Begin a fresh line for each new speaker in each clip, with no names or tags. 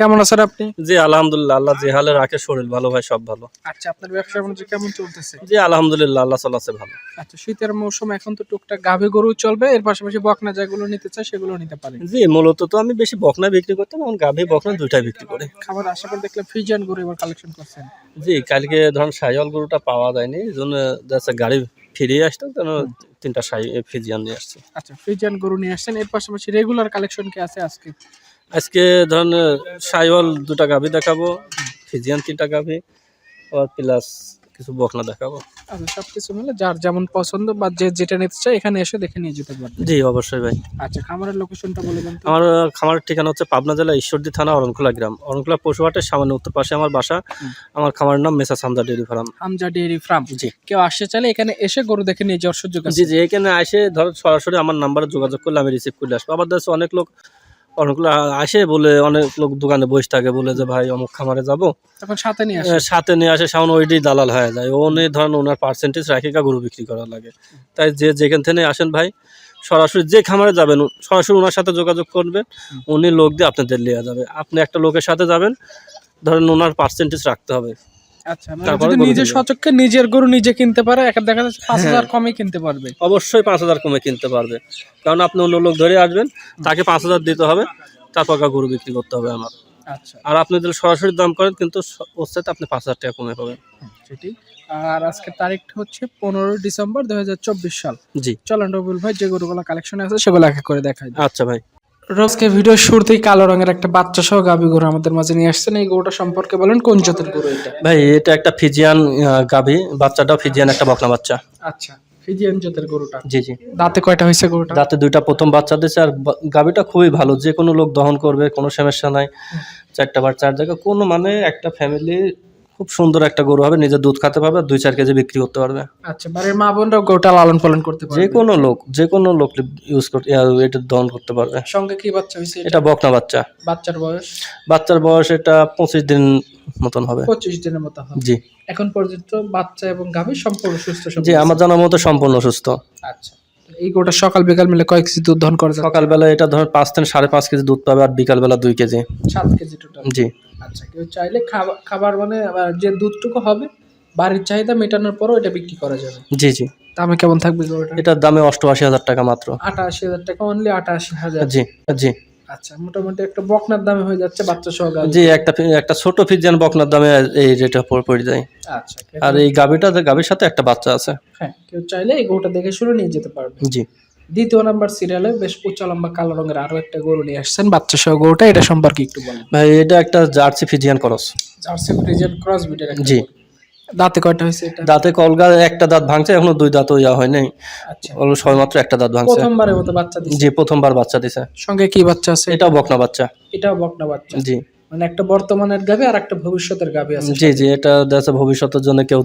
কেমন আছেন আপনি?
জি আলহামদুলিল্লাহ আল্লাহ যে হালে রাখে শরীর ভালো ভাই সব ভালো।
আচ্ছা আপনার ব্যবসা বাণিজ্য কেমন চলতেছে?
জি আলহামদুলিল্লাহ আল্লাহ চালাচ্ছে ভালো।
আচ্ছা শীতের মৌসুম এখন তো টুকটাক গাভী গরু চলবে এর পাশাপাশি বকনা যেগুলো নিতে চায় সেগুলো নিতে পারেন।
জি মূলত তো আমি বেশি বকনা বিক্রি করতাম এখন গাভী বকনা দুইটাই বিক্রি করে।
খাবার আশা করে দেখলাম ফিজিয়ান গরু এবার কালেকশন করছেন।
জি কালকে ধরুন সাইওয়াল গরুটা পাওয়া যায়নি এই জন্য যাচ্ছে গাড়ি ফিরিয়ে আসতো কেন তিনটা সাই ফিজিয়ান নিয়ে আসছে।
আচ্ছা ফিজিয়ান গরু নিয়ে আসছেন এর পাশাপাশি রেগুলার কালেকশন কি আছে আজকে?
আজকে ধরুন সাইওয়াল দুটা গাভী দেখাবো ফিজিয়ান তিনটা গাভী আর প্লাস কিছু বকনা দেখাবো।
আচ্ছা সবকিছু মিলে যার যেমন পছন্দ বা যে যেটা নিতে চায় এখানে এসে দেখে নিয়ে যেতে পারবে।
জি অবশ্যই ভাই।
আচ্ছা খামারের লোকেশনটা বলে দেন
আমার খামারের ঠিকানা হচ্ছে পাবনা জেলা ঈশ্বরদী থানা অরণখোলা গ্রাম। অরণখোলা পশুহাটের সামান্য উত্তর পাশে আমার বাসা। আমার খামারের নাম মেসা সামদা dairy farm.
Hamza dairy farm.
জি।
কেউ আসতে চাইলে এখানে এসে গরু দেখে নিয়ে যাওয়ার সুযোগ আছে।
জি জি এখানে এসে ধর সরাসরি আমার নাম্বারে যোগাযোগ করলে আমি রিসিভ করে আসব। আবার দেশে অনেক লোক অনেকগুলো আসে বলে অনেক লোক দোকানে বসে থাকে বলে যে ভাই অমুক খামারে যাব।
তখন সাথে নিয়ে আসে।
সাথে নিয়ে আসে সামনে ওইটাই দালাল হয়ে যায়। উনি ধরেন ওনার পার্সেন্টেজ রাখে কা গরু বিক্রি করা লাগে। তাই যে যেখান থেকে আসেন ভাই সরাসরি যে খামারে যাবেন সরাসরি ওনার সাথে যোগাযোগ করবেন। উনি লোক দিয়ে আপনাদের নিয়ে যাবে। আপনি একটা লোকের সাথে যাবেন ধরেন ওনার পার্সেন্টেজ রাখতে হবে।
আচ্ছা মানে
তারপরে
যদি নিজে সচক্ষে নিজের গরু নিজে কিনতে পারে একটা দেখা যাচ্ছে পাঁচ হাজার
হ্যাঁ।
কমে কিনতে পারবে।
অবশ্যই পাঁচ হাজার কমে কিনতে পারবে। কারণ আপনি অন্য লোক ধরে আসবেন তাকে পাঁচ হাজার দিতে হবে তারপর গরু বিক্রি করতে হবে আমার।
আচ্ছা।
আর আপনি যদি সরাসরি দাম করেন কিন্তু ওর সাথে আপনি পাঁচ হাজার টাকা কমে পাবেন।
সেটি আর আজকের তারিখটা হচ্ছে পনেরোই ডিসেম্বর দুই হাজার চব্বিশ সাল।
জি।
চলেন রবিউল ভাই যে গরুগুলো কালেকশন আছে সেগুলো এক এক করে দেখাই
আচ্ছা ভাই।
রোজকে ভিডিও শুরুতেই কালো রঙের একটা বাচ্চা সহ গাবি গরু আমাদের মাঝে নিয়ে আসছেন। এই গরুটা সম্পর্কে বলেন কোন জাতের গরু এটা?
ভাই এটা একটা ফিজিয়ান গাভী বাচ্চাটাও ফিজিয়ান একটা বকনা বাচ্চা।
আচ্ছা ফিজিয়ান জাতের গরুটা?
জি জি।
দাঁতে কয়টা হয়েছে গরুটা?
দাঁতে দুইটা প্রথম বাচ্চা দিয়েছে আর গাভীটা খুবই ভালো। যে কোনো লোক দহন করবে কোনো সমস্যা নাই। চারটা বার চার জায়গা কোনো মানে একটা ফ্যামিলি খুব সুন্দর একটা গরু হবে নিজে দুধ খেতে পারবে দুই চার কেজি বিক্রি করতে পারবে।
আচ্ছা বাড়ির মা বোনরাও গরুটা লালন পালন করতে পারবে?
যে কোনো লোক যে কোনো লোক ইউজ করতে এটা দহন করতে পারবে।
সঙ্গে কি বাচ্চা হয়েছে এটা?
বকনা বাচ্চা।
বাচ্চার বয়স?
বাচ্চার বয়স এটা পঁচিশ দিন মতন হবে।
পঁচিশ দিনের মতো হবে।
জি।
এখন পর্যন্ত বাচ্চা এবং গাভী সম্পূর্ণ সুস্থ
জি আমার জানার মতো সম্পূর্ণ সুস্থ।
আচ্ছা। এই গোটা সকাল বিকাল মিলে কয়েক কেজি দুধ দহন করে
সকালবেলা এটা ধর পাঁচ থেকে সাড়ে পাঁচ কেজি দুধ পাবে আর বিকালবেলা দুই কেজি।
সাত কেজি টোটাল
জি।
আচ্ছা কেউ চাইলে খাবার খাবার মানে যে দুধটুকু হবে বাড়ির চাহিদা মেটানোর পরও এটা বিক্রি করা যাবে।
জি জি।
দামে কেমন থাকবে গরুটা
এটার দামে অষ্টআশি হাজার টাকা মাত্র।
আটাশি হাজার টাকা অনলি আটাশি হাজার।
জি জি।
আচ্ছা মোটামুটি একটা বকনার দামে হয়ে যাচ্ছে বাচ্চা সহ গাভী
জি একটা একটা ছোট ফিজিয়ান বকনার দামে এই রেটে পড়ে যায়।
আচ্ছা
আর এই গাভীটা গাভীর সাথে একটা বাচ্চা আছে।
হ্যাঁ কেউ চাইলে এই গরুটা দেখে শুনে নিয়ে যেতে পারবে।
জি।
দ্বিতীয় নাম্বার সিরিয়ালে বেশ উচ্চ লম্বা কালো রঙের আরও একটা গরু নিয়ে আসছেন বাচ্চা সহ গরুটা এটা সম্পর্কে একটু বলেন।
ভাই এটা একটা Jersey Friesian cross
Jersey Friesian cross বিটের
জি।
দাঁতে কয়টা হয়েছে এটা?
দাঁতে কলগা একটা দাঁত ভাঙছে এখনও দুই দাঁতও ইয়া হয় নাই।
আচ্ছা।
অল্প সবেমাত্র একটা দাঁত ভাঙছে।
প্রথমবারের মতো বাচ্চা দিচ্ছে
জি প্রথমবার বাচ্চা দিছে।
সঙ্গে কি বাচ্চা আছে?
এটাও বকনা বাচ্চা।
এটাও বকনা বাচ্চা।
জি।
মানে একটা বর্তমানের গাভী আর একটা ভবিষ্যতের গাভী আছে
জি জি এটা দেখা ভবিষ্যতের জন্য কেউ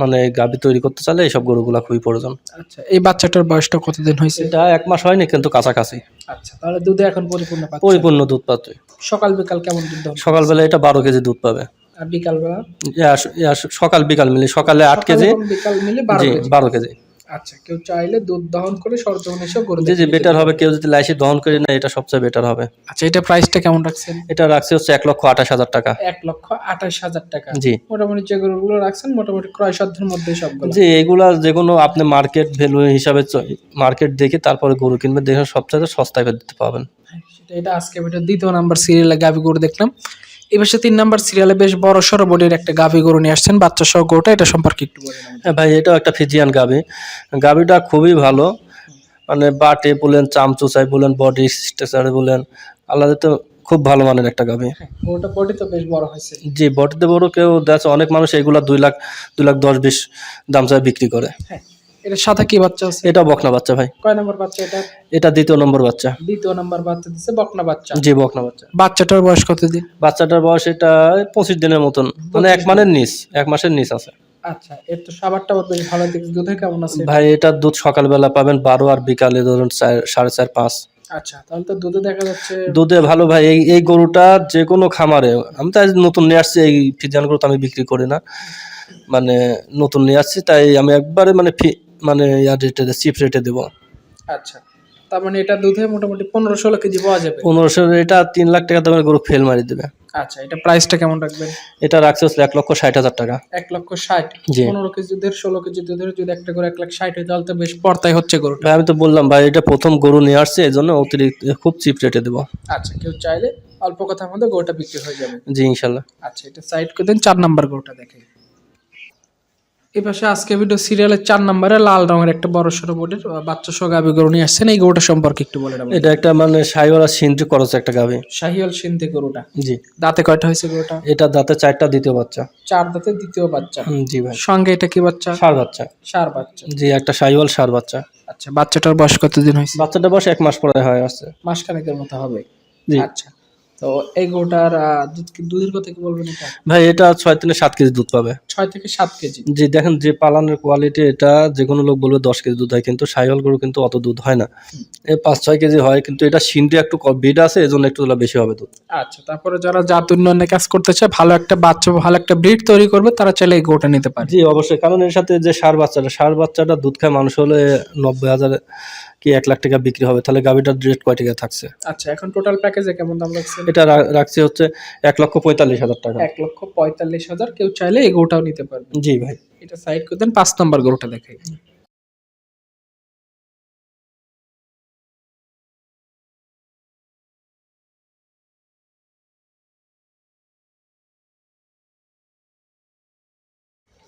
মানে গাভী তৈরি করতে চাইলে এইসব গরুগুলা খুবই প্রয়োজন।
আচ্ছা এই বাচ্চাটার বয়সটা কতদিন হয়েছে?
এটা এক মাস হয়নি কিন্তু কাছাকাছি।
আচ্ছা তাহলে দুধে এখন পরিপূর্ণ পাচ্ছে।
পরিপূর্ণ দুধ পাচ্ছে।
সকাল বিকাল কেমন দুধ
সকালবেলা এটা বারো কেজি দুধ পাবে।
আর বিকাল বেলা
ইয়া, সকাল বিকাল মিলে সকালে আট কেজি।
বিকাল মিলে বারো কেজি। আচ্ছা কেউ চাইলে দুধ দহন করে সরজমিন এসে গরু
জি জি বেটার হবে কেউ যদি লাইসি দহন করে না এটা সবচেয়ে বেটার হবে।
আচ্ছা এটা প্রাইসটা কেমন রাখছেন?
এটা রাখছে হচ্ছে এক লক্ষ আঠাশ হাজার টাকা।
এক লক্ষ আঠাশ হাজার টাকা।
জি।
মোটামুটি যে গরুগুলো রাখছেন মোটামুটি ক্রয় সাধ্যের মধ্যে সবগুলো।
জি এগুলা যে কোনো আপনি মার্কেট ভ্যালু হিসাবে মার্কেট দেখে তারপরে গরু কিনবে দেখে সবচেয়ে সস্তায় দিতে পাবেন
হ্যাঁ, সেটা এটা আজকে ভিডিও দ্বিতীয় নাম্বার সিরিয়ালে গাভি গরু দেখলাম। এবার সে তিন নাম্বার সিরিয়ালে বেশ বড় সড়ো বডির একটা গাভি গরু নিয়ে আসছেন বাচ্চা সহ গরুটা এটা সম্পর্কে একটু
হ্যাঁ ভাই এটাও একটা ফিজিয়ান গাভি। গাভিটা খুবই ভালো। মানে বাটে বলেন চামচুচাই বলেন বডি স্ট্রাকচারে বলেন আলাদা তো খুব ভালো মানের একটা গাভি।
গরুটা বডি তো বেশ বড় হয়েছে।
জি বডিতে বড় কেউ দেখছে অনেক মানুষ এইগুলা দুই লাখ দুই লাখ দশ বিশ দাম চায় বিক্রি করে।
হ্যাঁ এটার সাথে কি বাচ্চা আছে?
এটা বকনা বাচ্চা ভাই।
কয় নাম্বার বাচ্চা এটা?
এটা দ্বিতীয় নম্বর বাচ্চা।
দ্বিতীয় নাম্বার বাচ্চা দিচ্ছে বকনা বাচ্চা।
জি বকনা বাচ্চা।
বাচ্চাটার বয়স কতদিন
বাচ্চাটার বয়স এটা পঁচিশ দিনের মতন। মানে এক মানের নিচ এক মাসের নিচ আছে।
আচ্ছা এর তো সাবারটা বেশ ভালো দিকে দুধে কেমন আছে?
ভাই দুধ সকালবেলা পাবেন বারো আর বিকালে ধরুন সাড়ে চার পাঁচ।
আচ্ছা তাহলে তো দুধে দেখা যাচ্ছে
দুধে ভালো ভাই এই এই গরুটা যে কোনো খামারে আমি তো আজ নতুন নিয়ে আসছি এই ফিজান গরু তো আমি বিক্রি করি না। মানে নতুন নিয়ে আসছি তাই আমি একবারে মানে মানে ইয়ার রেটে চিপ রেটে দেবো।
আচ্ছা তার মানে এটা দুধে মোটামুটি পনেরো ষোলো কেজি পাওয়া যাবে?
পনেরোশো এটা তিন লাখ টাকা দামের গরু ফেল মারি দেবে।
আচ্ছা এটা প্রাইসটা কেমন রাখবেন?
এটা রাখছে হচ্ছে এক লক্ষ ষাট হাজার টাকা।
এক লক্ষ ষাট?
জি।
পনেরো কেজি দুধের ষোলো কেজি দুধের যদি একটা করে এক লাখ ষাট হয় তাহলে তো বেশ পর্তাই হচ্ছে গরুটা।
ভাই আমি তো বললাম ভাই এটা প্রথম গরু নিয়ে আসছে এই জন্য অতিরিক্ত খুব চিপ রেটে দেবো।
আচ্ছা কেউ চাইলে অল্প কথার মধ্যে গরুটা বিক্রি হয়ে যাবে।
জি ইনশাল্লাহ।
আচ্ছা এটা সাইড করে দেন চার নাম্বার গরুটা দেখে এই পাশে আজকে ভিডিও সিরিয়ালের চার নম্বরে লাল রঙের একটা বড় সড়ো বোর্ডের বাচ্চা সহ গাভি গরু নিয়ে আসছেন। এই গরুটা সম্পর্কে একটু বলে দেবেন
এটা একটা মানে সাইওয়ালা সিন্দ্রি খরচ একটা গাভি।
শাহিওল সিন্ধি গরুটা।
জি।
দাঁতে কয়টা হয়েছে গরুটা?
এটা দাঁতে চারটা দ্বিতীয় বাচ্চা।
চার দাঁতে দ্বিতীয় বাচ্চা।
জি ভাই।
সঙ্গে এটা কি বাচ্চা?
সার বাচ্চা।
সার বাচ্চা।
জি একটা সাইওয়াল সার বাচ্চা।
আচ্ছা বাচ্চাটার বয়স কতদিন হয়েছে?
বাচ্চাটা বয়স এক মাস পরে হয়ে আসছে।
মাসখানেকের মতো হবে।
জি।
আচ্ছা। তো এই গরুটার আহ, দুধ দুধের কথা কি বলবেন এটা?
ভাই এটা ছয় থেকে সাত কেজি দুধ পাবে।
ছয় থেকে সাত কেজি।
জি দেখেন যে পালানের কোয়ালিটি এটা যে কোনো লোক বলবে দশ কেজি দুধ হয় কিন্তু সাইওয়াল গরু কিন্তু অত দুধ হয় না। এই পাঁচ ছয় কেজি হয় কিন্তু এটা সিনটি একটু বিড আছে এই জন্য একটু বেশি হবে দুধ।
আচ্ছা তারপরে যারা জাত উন্নয়নের কাজ করতে চায় ভালো একটা বাচ্চা ভালো একটা ব্রিড তৈরি করবে তারা চাইলে এই গরুটা নিতে পারে।
জি অবশ্যই কারণ এর সাথে যে সার বাচ্চাটা সার বাচ্চাটা দুধ খায় মানুষ হলে নব্বই হাজার কি এক লাখ টাকা বিক্রি হবে তাহলে গাভিটার রেট কয় টাকা থাকছে?
আচ্ছা এখন টোটাল প্যাকেজে কেমন দাম রাখছেন
এটা রাখছি হচ্ছে এক লক্ষ পঁয়তাল্লিশ হাজার টাকা।
এক লক্ষ পঁয়তাল্লিশ হাজার কেউ চাইলে এগোটাও গরুটাও নিতে পারবে।
জি ভাই।
এটা সাইড করে দেন পাঁচ নম্বর গরুটা দেখাই।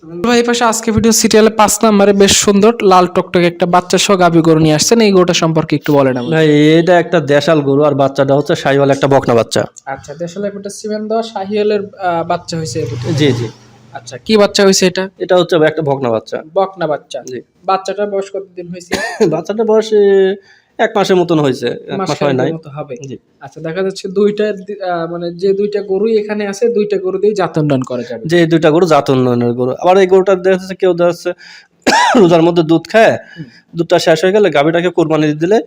ভাই পাশে আজকে ভিডিও সিরিয়ালে পাঁচ নম্বরে বেশ সুন্দর লাল টকটকে একটা বাচ্চা সহ গাভি গরু নিয়ে আসছেন। এই গরুটা সম্পর্কে একটু বলেন আমাকে।
ভাই এটা একটা দেশাল গরু আর বাচ্চাটা হচ্ছে সাইওয়াল একটা বকনা বাচ্চা।
আচ্ছা দেশালে এটা সিমেন্ট দেওয়া শাহিয়ালের আহ, বাচ্চা হয়েছে
জি জি।
আচ্ছা কি বাচ্চা হয়েছে এটা?
এটা হচ্ছে একটা বকনা বাচ্চা।
বকনা বাচ্চা।
জি।
বাচ্চাটার বয়স কতদিন হয়েছে?
বাচ্চাটা বয়স এক মাসের মতন হয়েছে এক মাস হয় নাই।
হবে। আচ্ছা দেখা যাচ্ছে দুইটা আহ, মানে যে দুইটা গরু এখানে আছে দুইটা গরু দিয়ে জাতন করা যাবে।
যে দুইটা গরু জাত উন্নয়নের গরু। আবার এই গরুটা দেখা যাচ্ছে কেউ দেখা যাচ্ছে রোজার মধ্যে দুধ খায় দুধটা শেষ হয়ে গেলে গাভীটাকে কোরবানি দিয়ে দিলে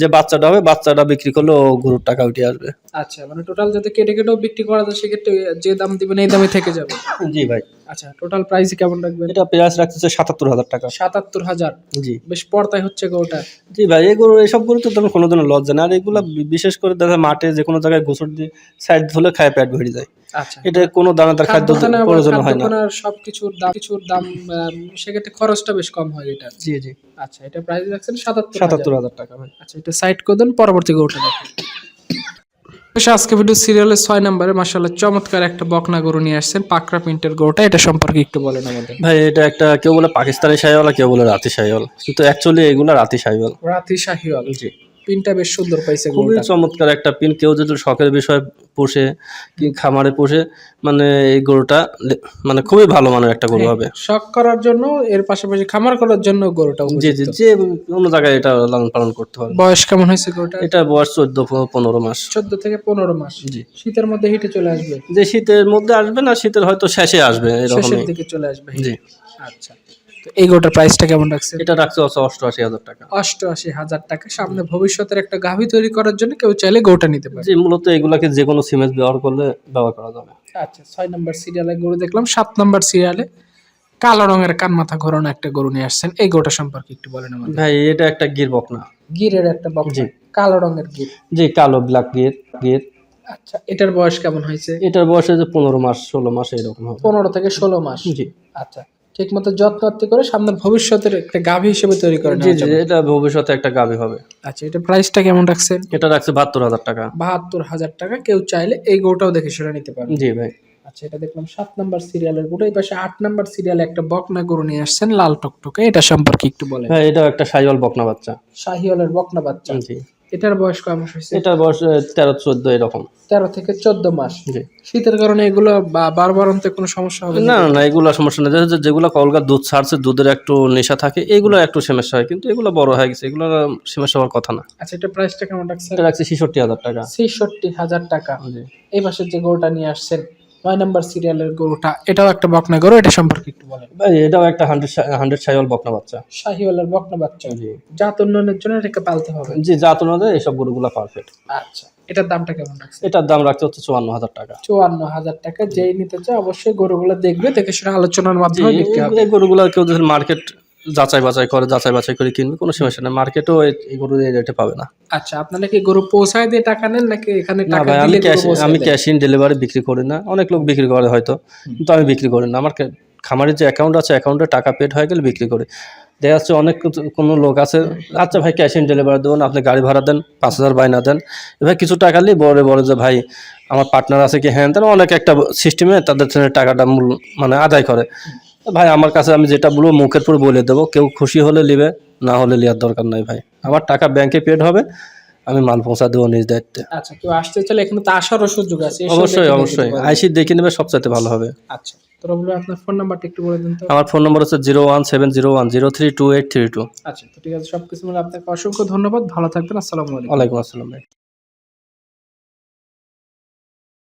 যে বাচ্চাটা হবে বাচ্চাটা বিক্রি করলে ও গরুর টাকা উঠে আসবে।
আচ্ছা মানে টোটাল যাতে কেটে কেটেও বিক্রি করা যায় সেক্ষেত্রে যে দাম দিবেন এই দামে থেকে যাবে।
জি ভাই।
আচ্ছা টোটাল প্রাইস কেমন রাখবেন?
এটা প্রাইস রাখতেছে সাতাত্তর হাজার টাকা।
সাতাত্তর হাজার?
জি।
বেশ পর্দায় হচ্ছে গরুটা।
জি ভাই এই গরু এইসব গরু তো তেমন কোনোদিনও লজ্জা না আর এগুলো বিশেষ করে দেখা মাঠে যে কোনো জায়গায় গোসর দিয়ে সাইড ধুলে খায় পেট ভরে যায়। এটা কোনো দানাদার খাদ্য প্রয়োজন হয় না।
সবকিছুর দাম কিছুর দাম সেক্ষেত্রে খরচটা বেশ কম হয় এটা
জি জি।
আচ্ছা এটা প্রাইস রাখছেন সাতাত্তর
সাতাত্তর হাজার টাকা ভাই।
আচ্ছা এটা সাইড করে দেন পরবর্তী গরুটা দেখেন। আজকে ভিডিও সিরিয়ালের ছয় নম্বরে মাসাল্লাহ চমৎকার একটা বকনা গরু নিয়ে আসছেন পাকড়া প্রিন্টের গরুটা এটা সম্পর্কে একটু বলেন আমাদের।
ভাই এটা একটা কেউ বলে পাকিস্তানি শাহিওয়ালা কেউ বলে রাতি শাহিওয়াল। কিন্তু অ্যাকচুয়ালি এগুলো রাতি শাহিওয়াল।
রাতি শাহিওয়াল।
জি।
পিনটা বেশ সুন্দর পাইছে
খুবই চমৎকার একটা পিন। কেউ যদি শখের বিষয় পোষে কি খামারে পোষে মানে এই গরুটা মানে খুবই ভালো মানের একটা গরু হবে।
শখ করার জন্য এর পাশাপাশি খামার করার জন্য গরুটা
জি জি যে কোনো জায়গায় এটা লালন পালন করতে হবে।
বয়স কেমন হয়েছে গরুটা?
এটা বয়স চোদ্দ পনেরো মাস।
চোদ্দ থেকে পনেরো মাস।
জি।
শীতের মধ্যে হিটে চলে আসবে?
যে শীতের মধ্যে আসবে না শীতের হয়তো শেষে আসবে এরকম
দিকে চলে আসবে
জি।
আচ্ছা। এই গরুটার প্রাইসটা কেমন রাখছে
এটা রাখছে হচ্ছে অষ্টআশি হাজার টাকা।
অষ্টআশি হাজার টাকা। সামনে ভবিষ্যতের একটা গাভী তৈরি করার জন্য কেউ চাইলে গরুটা নিতে পারে।
জি মূলত এগুলাকে যে কোনো সিমেন্ট ব্যবহার করলে ব্যবহার করা যাবে।
আচ্ছা ছয় নম্বর সিরিয়ালে গরু দেখলাম। সাত নম্বর সিরিয়ালে কালো রঙের কান মাথা ঘোরানো একটা গরু নিয়ে আসছেন। এই গরুটা সম্পর্কে একটু বলেন আমাদের।
ভাই এটা একটা গির বকনা।
গিরের একটা বক
জি।
কালো রঙের গির।
জি কালো ব্ল্যাক গির গির।
আচ্ছা এটার বয়স কেমন হয়েছে?
এটার বয়স হচ্ছে পনেরো মাস ষোলো মাস এরকম
পনেরো থেকে ষোলো মাস।
জি।
আচ্ছা ঠিক মতো যত্ন আত্তি করে সামনে ভবিষ্যতের একটা গাভী হিসেবে তৈরি করে
জি জি এটা ভবিষ্যতে একটা গাবি হবে।
আচ্ছা এটা প্রাইসটা কেমন রাখছেন
এটা রাখছে বাহাত্তর হাজার টাকা।
বাহাত্তর হাজার টাকা কেউ চাইলে এই গোটাও দেখে সেটা নিতে পারবে।
জি ভাই।
আচ্ছা এটা দেখলাম সাত নাম্বার সিরিয়ালের গরু এই পাশে আট নাম্বার সিরিয়ালে একটা বকনা গরু নিয়ে আসছেন লাল টকটকে। এটা সম্পর্কে একটু বলেন।
হ্যাঁ এটাও একটা সাইওয়াল বকনা বাচ্চা।
শাহিওয়ালের বকনা বাচ্চা।
জি।
এটার বয়স কয় মাস হয়েছে?
এটার বয়স তেরো চোদ্দ এরকম।
তেরো থেকে চোদ্দ মাস।
জি।
শীতের কারণে এগুলো বারবার অন্তে কোনো সমস্যা হবে
না না না এগুলো সমস্যা যেহেতু যেগুলো কলকার দুধ ছাড়ছে দুধের একটু নেশা থাকে এগুলো একটু সমস্যা হয় কিন্তু এগুলো বড় হয়ে গেছে এগুলো সমস্যা হওয়ার কথা না।
আচ্ছা এটা প্রাইসটা কেমন রাখছেন?
এটা রাখছে ছেষট্টি হাজার টাকা।
ছেষট্টি হাজার টাকা।
জি।
এই পাশের যে গরুটা নিয়ে আসছেন নয় নাম্বার সিরিয়ালের গরুটা এটাও একটা বকনা গরু এটা সম্পর্কে একটু বলেন।
ভাই এটাও একটা হান্ড্রেড হান্ড্রেড সাইওয়াল বকনা বাচ্চা।
শাহিওয়ালের বকনা বাচ্চা
জি।
জাত উন্নয়নের জন্য এটাকে পালতে হবে।
জি জাত অনুযায়ী এইসব গরুগুলো পারফেক্ট
আচ্ছা এটার দামটা কেমন রাখছে
এটার দাম রাখতে হচ্ছে চুয়ান্ন হাজার টাকা।
চুয়ান্ন হাজার টাকা যেই নিতে চায় অবশ্যই গরুগুলো দেখবে দেখে সেটা আলোচনার মাধ্যমে
এই গরুগুলো কেউ যদি মার্কেট যাচাই বাছাই করে যাচাই বাছাই করে কিনবে কোনো সমস্যা নেই। মার্কেটেও এই- গরু এই রেটে পাবে না।
আচ্ছা আপনারা কি গরু পৌঁছায় দিয়ে টাকা নেন নাকি এখানে
না
টাকা
ভাই আমি
দিলে
ক্যাশ
গরু পৌঁছায়
আমি? ক্যাশ ইন ডেলিভারি বিক্রি করি না। অনেক লোক বিক্রি করে হয়তো কিন্তু আমি বিক্রি করি না। আমার কা- খামারের যে অ্যাকাউন্ট আছে অ্যাকাউন্টে টাকা পেড হয়ে গেলে বিক্রি করি। দেখা যাচ্ছে অনেক কিছু- কোনো লোক আছে আচ্ছা ভাই ক্যাশ ইন ডেলিভারি দেবেন আপনি গাড়ি ভাড়া দেন পাঁচ হাজার বাইনা দেন। এবার কিছু টাকা নিয়ে বলে বলে যে ভাই আমার পার্টনার আছে কি? হ্যাঁ দেন অনেক একটা সিস্টেমে তাদের থেকে টাকাটা মূল মানে আদায় করে। ভাই আমার কাছে আমি যেটা বলব মুখের পর বলে দেবো। কেউ খুশি হলে নেবে না হলে নেওয়ার দরকার নাই ভাই। আমার টাকা ব্যাংকে পেড হবে আমি মাল পৌঁছা দেবো নিজ দায়িত্বে।
আচ্ছা কেউ আসতে চাইলে এখানে তো আসারও সুযোগ আছে
অবশ্যই অবশ্যই। আইসি দেখে নেবে সবচাইতে ভালো হবে।
আচ্ছা আপনার ফোন নাম্বারটা একটু বলে দিন তো।
আমার ফোন নম্বর হচ্ছে zero one seven zero one zero three two eight three two
আচ্ছা তো ঠিক আছে সবকিছু মিলে আপনাকে অসংখ্য ধন্যবাদ ভালো থাকবেন আসসালামু আলাইকুম।
ওয়ালাইকুম আসসালাম ভাই।